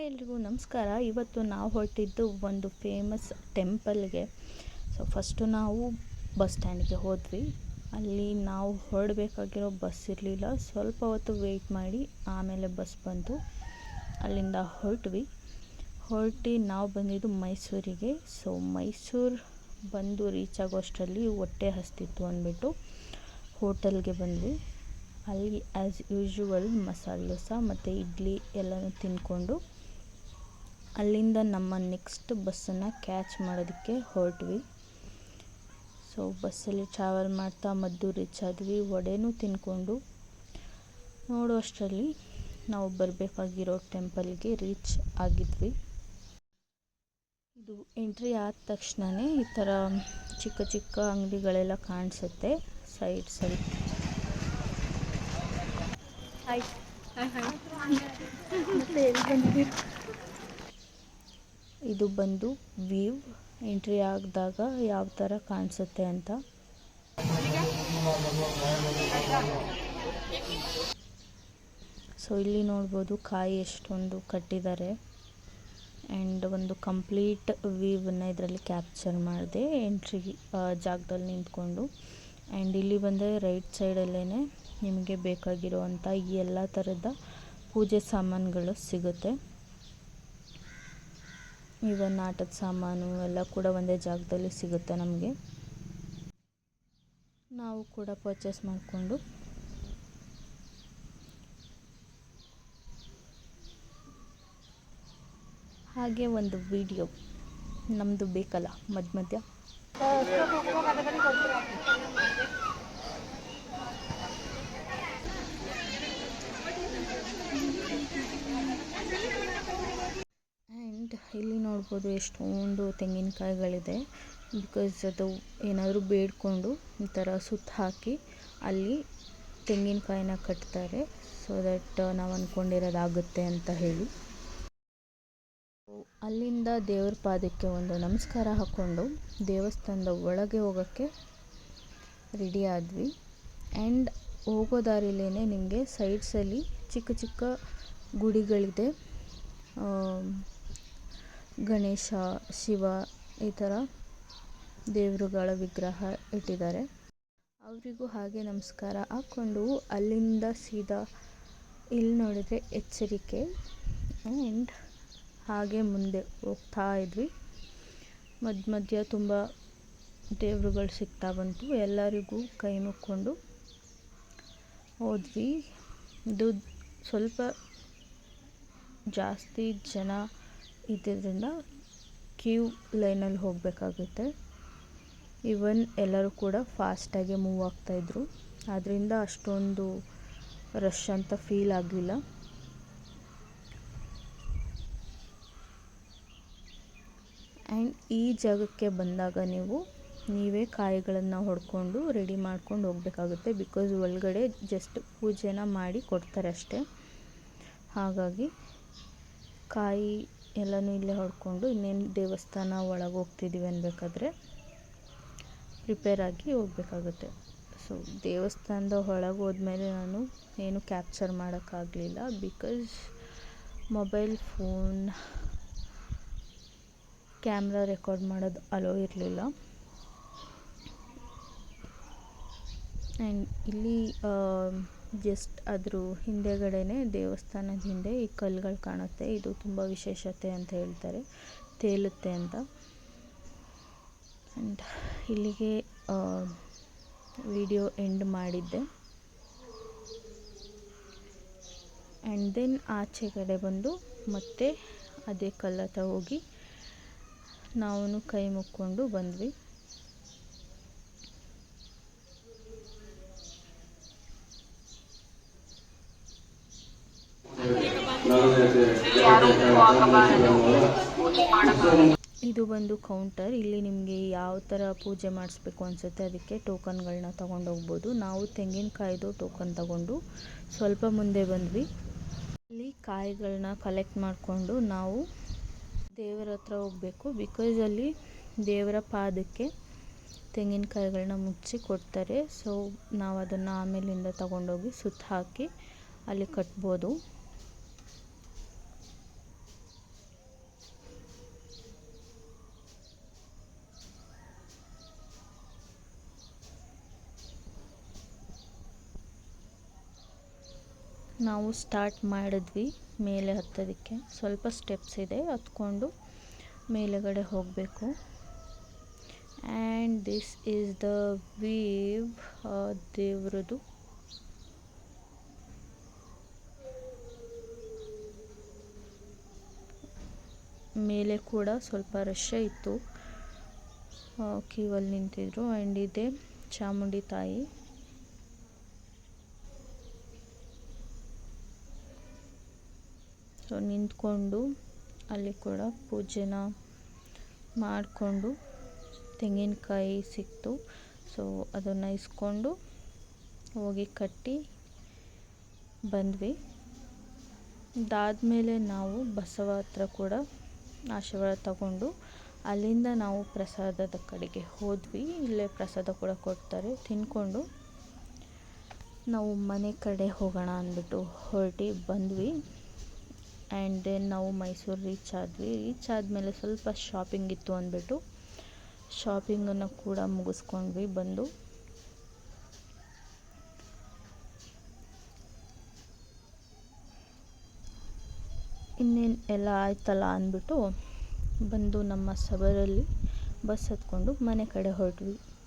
Hi ಎಲ್ರಿಗೂ ನಮಸ್ಕಾರ. ಇವತ್ತು ನಾವು ಹೊರಟಿದ್ದು ಒಂದು ಫೇಮಸ್ ಟೆಂಪಲ್ಗೆ ಸೊ ಫಸ್ಟು ನಾವು ಬಸ್ ಸ್ಟ್ಯಾಂಡ್ಗೆ ಹೋದ್ವಿ. ಅಲ್ಲಿ ನಾವು ಹೊರಡಬೇಕಾಗಿರೋ ಬಸ್ ಇರಲಿಲ್ಲ. ಸ್ವಲ್ಪ ಹೊತ್ತು ವೆಯ್ಟ್ ಮಾಡಿ ಆಮೇಲೆ ಬಸ್ ಬಂತು ಅಲ್ಲಿಂದ ಹೊರಟ್ವಿ. ಹೊರಟಿ ನಾವು ಬಂದಿದ್ದು ಮೈಸೂರಿಗೆ. ಸೊ ಮೈಸೂರು ಬಂದು ರೀಚ್ ಆಗೋಷ್ಟರಲ್ಲಿ ಹೊಟ್ಟೆ ಹಸ್ತಿತ್ತು ಅಂದ್ಬಿಟ್ಟು ಹೋಟೆಲ್ಗೆ ಬಂದ್ವಿ. ಅಲ್ಲಿ ಆ್ಯಸ್ ಯೂಶ್ವಲ್ ಮಸಾಲೆ ದೋಸೆ ಮತ್ತು ಇಡ್ಲಿ ಎಲ್ಲನೂ ತಿಂದ್ಕೊಂಡು ಅಲ್ಲಿಂದ ನಮ್ಮ ನೆಕ್ಸ್ಟ್ ಬಸ್ಸನ್ನು ಕ್ಯಾಚ್ ಮಾಡೋದಕ್ಕೆ ಹೊರಟ್ವಿ. ಸೊ ಬಸ್ಸಲ್ಲಿ ಟ್ರಾವೆಲ್ ಮಾಡ್ತಾ ಮದ್ದು ರೀಚ್ ಆದ್ವಿ. ವಡೆನೂ ತಿಂದ್ಕೊಂಡು ನೋಡುವಷ್ಟರಲ್ಲಿ ನಾವು ಬರಬೇಕಾಗಿರೋ ಟೆಂಪಲ್ಗೆ ರೀಚ್ ಆಗಿದ್ವಿ. ಇದು ಎಂಟ್ರಿ ಆದ ತಕ್ಷಣವೇ ಈ ಥರ ಚಿಕ್ಕ ಚಿಕ್ಕ ಅಂಗಡಿಗಳೆಲ್ಲ ಕಾಣಿಸುತ್ತೆ ಸೈಡ್ ಎಲ್ಲಿ ಬಂದಿದ್ದೀರಿ? ಇದು ಬಂದು ವ್ಯೂ, ಎಂಟ್ರಿ ಆಗಿದಾಗ ಯಾವ ಥರ ಕಾಣಿಸುತ್ತೆ ಅಂತ. ಸೊ, ಇಲ್ಲಿ ನೋಡ್ಬೋದು ಕಾಯಿ ಎಷ್ಟೊಂದು ಕಟ್ಟಿದ್ದಾರೆ. ಆ್ಯಂಡ್ ಒಂದು ಕಂಪ್ಲೀಟ್ ವ್ಯೂವನ್ನು ಇದರಲ್ಲಿ ಕ್ಯಾಪ್ಚರ್ ಮಾಡಿದೆ, ಎಂಟ್ರಿ ಜಾಗದಲ್ಲಿ ನಿಂತ್ಕೊಂಡು. ಆ್ಯಂಡ್ ಇಲ್ಲಿ ಬಂದರೆ ರೈಟ್ ಸೈಡಲ್ಲೇ ನಿಮಗೆ ಬೇಕಾಗಿರುವಂಥ ಎಲ್ಲ ಥರದ ಪೂಜೆ ಸಾಮಾನುಗಳು ಸಿಗುತ್ತೆ. ಇವನ್ ಆಟದ ಸಾಮಾನು ಎಲ್ಲ ಕೂಡ ಒಂದೇ ಜಾಗದಲ್ಲಿ ಸಿಗುತ್ತೆ ನಮಗೆ. ನಾವು ಕೂಡ ಪರ್ಚೇಸ್ ಮಾಡಿಕೊಂಡು ಹಾಗೆ ಒಂದು ವಿಡಿಯೋ ನಮ್ಮದು ಬೇಕಲ್ಲ ಮಧ್ಯ ಮಧ್ಯ ಆ್ಯಂಡ್ ಇಲ್ಲಿ ನೋಡ್ಬೋದು ಎಷ್ಟೊಂದು ತೆಂಗಿನಕಾಯಿಗಳಿದೆ. ಬಿಕಾಸ್ ಅದು ಏನಾದರೂ ಬೇಡಿಕೊಂಡು ಈ ಥರ ಸುತ್ತ ಹಾಕಿ ಅಲ್ಲಿ ತೆಂಗಿನಕಾಯಿನ ಕಟ್ತಾರೆ. ಸೊ ದಟ್ ನಾವು ಅಂದ್ಕೊಂಡಿರೋದಾಗುತ್ತೆ ಅಂತ ಹೇಳಿ. ಅಲ್ಲಿಂದ ದೇವ್ರ ಪಾದಕ್ಕೆ ಒಂದು ನಮಸ್ಕಾರ ಹಾಕ್ಕೊಂಡು ದೇವಸ್ಥಾನದ ಒಳಗೆ ಹೋಗೋಕ್ಕೆ ರೆಡಿ ಆದ್ವಿ. ಆ್ಯಂಡ್ ಹೋಗೋ ದಾರಿಲೇ ನಿಮಗೆ ಸೈಡ್ಸಲ್ಲಿ ಚಿಕ್ಕ ಚಿಕ್ಕ ಗುಡಿಗಳಿದೆ. ಗಣೇಶ, ಶಿವ ಈ ಥರ ದೇವರುಗಳ ವಿಗ್ರಹ ಇಟ್ಟಿದ್ದಾರೆ. ಅವರಿಗೂ ಹಾಗೆ ನಮಸ್ಕಾರ. ಹಾಕ್ಕೊಂಡು ಅಲ್ಲಿಂದ ಸೀದಾ ಇಲ್ಲಿ ನೋಡಿದರೆ ಎಚ್ಚರಿಕೆ. ಆ್ಯಂಡ್ ಹಾಗೆ ಮುಂದೆ ಹೋಗ್ತಾ ಇದ್ವಿ. ಮಧ್ಯ ಮಧ್ಯ ತುಂಬ ದೇವರುಗಳು ಸಿಗ್ತಾ ಬಂತು. ಎಲ್ಲರಿಗೂ ಕೈ ಮುಕ್ಕೊಂಡು ಹೋದ್ವಿ. ಇದು ಸ್ವಲ್ಪ ಜಾಸ್ತಿ ಜನ ಇದ್ದಿದ್ದರಿಂದ ಕ್ಯೂ ಲೈನಲ್ಲಿ ಹೋಗಬೇಕಾಗುತ್ತೆ. ಇವನ್ ಎಲ್ಲರೂ ಕೂಡ ಫಾಸ್ಟಾಗೆ ಮೂವ್ ಆಗ್ತಾಯಿದ್ರು ಆದ್ದರಿಂದ ಅಷ್ಟೊಂದು ರಶ್ ಅಂತ ಫೀಲ್ ಆಗಲಿಲ್ಲ. ಆ್ಯಂಡ್ ಈ ಜಾಗಕ್ಕೆ ಬಂದಾಗ ನೀವು, ನೀವೇ ಕಾಯಿಗಳನ್ನು ಹೊಡ್ಕೊಂಡು ರೆಡಿ ಮಾಡ್ಕೊಂಡು ಹೋಗಬೇಕಾಗುತ್ತೆ ಬಿಕಾಸ್ ಒಳಗಡೆ ಜಸ್ಟ್ ಪೂಜೆನ ಮಾಡಿ ಕೊಡ್ತಾರೆ ಅಷ್ಟೇ. ಹಾಗಾಗಿ ಕಾಯಿ ಎಲ್ಲನೂ ಇಲ್ಲೇ ಹೊಡ್ಕೊಂಡು ಇನ್ನೇನು ದೇವಸ್ಥಾನ ಒಳಗೆ ಹೋಗ್ತಿದ್ದೀವಿ ಅನ್ಬೇಕಾದ್ರೆ ಪ್ರಿಪೇರ್ ಆಗಿ ಹೋಗಬೇಕಾಗುತ್ತೆ. ಸೊ ದೇವಸ್ಥಾನದ ಒಳಗೆ ಹೋದ್ಮೇಲೆ ನಾನು ಏನು ಕ್ಯಾಪ್ಚರ್ ಮಾಡೋಕ್ಕಾಗಲಿಲ್ಲ because mobile phone camera record ಮಾಡೋದು ಅಲೋ ಇರಲಿಲ್ಲ. ಆ್ಯಂಡ್ ಇಲ್ಲಿ ಜಸ್ಟ್ ಅದ್ರ ಹಿಂದೆಗಡೆನೇ ದೇವಸ್ಥಾನದ ಹಿಂದೆ ಈ ಕಲ್ಲುಗಳು ಕಾಣುತ್ತೆ. ಇದು ತುಂಬ ವಿಶೇಷತೆ ಅಂತ ಹೇಳ್ತಾರೆ, ತೇಲುತ್ತೆ ಅಂತ. ಆ್ಯಂಡ್ ಇಲ್ಲಿಗೆ ವಿಡಿಯೋ ಎಂಡ್ ಮಾಡಿದ್ದೆ. ಆ್ಯಂಡ್ ದೆನ್ ಆಚೆ ಕಡೆ ಬಂದು ಮತ್ತೆ ಅದೇ ಕಲ್ಲತ್ತ ಹೋಗಿ ನಾವು ಕೈ ಮುಕ್ಕೊಂಡು ಬಂದ್ವಿ. ಇದು ಬಂದು ಕೌಂಟರ್ ಇಲ್ಲಿ ನಿಮಗೆ ಯಾವ ಥರ ಪೂಜೆ ಮಾಡಿಸ್ಬೇಕು ಅನಿಸುತ್ತೆ ಅದಕ್ಕೆ ಟೋಕನ್ಗಳನ್ನ ಹೋಗಬಹುದು ನಾವು ತೆಂಗಿನಕಾಯಿದು ಟೋಕನ್ ತಗೊಂಡು ಸ್ವಲ್ಪ ಮುಂದೆ ಬಂದ್ವಿ. ಇಲ್ಲಿ ಕಾಯಿಗಳನ್ನ ಕಲೆಕ್ಟ್ ಮಾಡಿಕೊಂಡು ನಾವು ದೇವರ ಹತ್ರ ಹೋಗಬೇಕು. ಬಿಕಾಸ್ ಅಲ್ಲಿ ದೇವರ ಪಾದಕ್ಕೆ ತೆಂಗಿನಕಾಯಿಗಳನ್ನ ಮುಚ್ಚಿ ಕೊಡ್ತಾರೆ. ಸೊ ನಾವು ಅದನ್ನು ಆಮೇಲಿಂದ ತಗೊಂಡೋಗಿ ಸುತ್ತ ಹಾಕಿ ಅಲ್ಲಿ ಕಟ್ಬೋದು. ನಾವು ಸ್ಟಾರ್ಟ್ ಮಾಡಿದ್ವಿ ಮೇಲೆ ಹತ್ತೋದಕ್ಕೆ. ಸ್ವಲ್ಪ ಸ್ಟೆಪ್ಸ್ ಇದೆ, ಹತ್ಕೊಂಡು ಮೇಲುಗಡೆ ಹೋಗಬೇಕು. And this is the view ದೇವ್ರದ್ದು ಮೇಲೆ ಕೂಡ ಸ್ವಲ್ಪ ರಶ್ ಇತ್ತು. ಕ್ಯೂವಲ್ಲಿ ನಿಂತಿದ್ರು. ಆ್ಯಂಡ್ ಇದೆ ಚಾಮುಂಡಿ ತಾಯಿ. ಸೊ ನಿಂತ್ಕೊಂಡು ಅಲ್ಲಿ ಕೂಡ ಪೂಜೆನ ಮಾಡಿಕೊಂಡು ತೆಂಗಿನಕಾಯಿ ಸಿಕ್ತು. ಸೊ ಅದನ್ನು ಇಸ್ಕೊಂಡು ಹೋಗಿ ಕಟ್ಟಿ ಬಂದ್ವಿ. ಅದಾದಮೇಲೆ ನಾವು ಬಸವ ಹತ್ರ ಕೂಡ ಆಶೀರ್ವಾದ ತಗೊಂಡು ಅಲ್ಲಿಂದ ನಾವು ಪ್ರಸಾದದ ಕಡೆಗೆ ಹೋದ್ವಿ. ಇಲ್ಲೇ ಪ್ರಸಾದ ಕೂಡ ಕೊಡ್ತಾರೆ. ತಿನ್ಕೊಂಡು ನಾವು ಮನೆ ಕಡೆ ಹೋಗೋಣ ಅಂದ್ಬಿಟ್ಟು ಹೊರಟಿ ಬಂದ್ವಿ. ಆ್ಯಂಡ್ ದೆನ್ ನಾವು ಮೈಸೂರು ರೀಚ್ ಆದ್ವಿ. ರೀಚ್ ಆದಮೇಲೆ ಸ್ವಲ್ಪ ಶಾಪಿಂಗ್ ಇತ್ತು ಅಂದ್ಬಿಟ್ಟು ಶಾಪಿಂಗನ್ನು ಕೂಡ ಮುಗಿಸ್ಕೊಂಡ್ವಿ ಬಂದು. ಇನ್ನೇನು ಎಲ್ಲ ಆಯ್ತಲ್ಲ ಅಂದ್ಬಿಟ್ಟು ಬಂದು ನಮ್ಮ ಸಬರಲ್ಲಿ ಬಸ್ ಹತ್ಕೊಂಡು ಮನೆ ಕಡೆ ಹೊರಟ್ವಿ.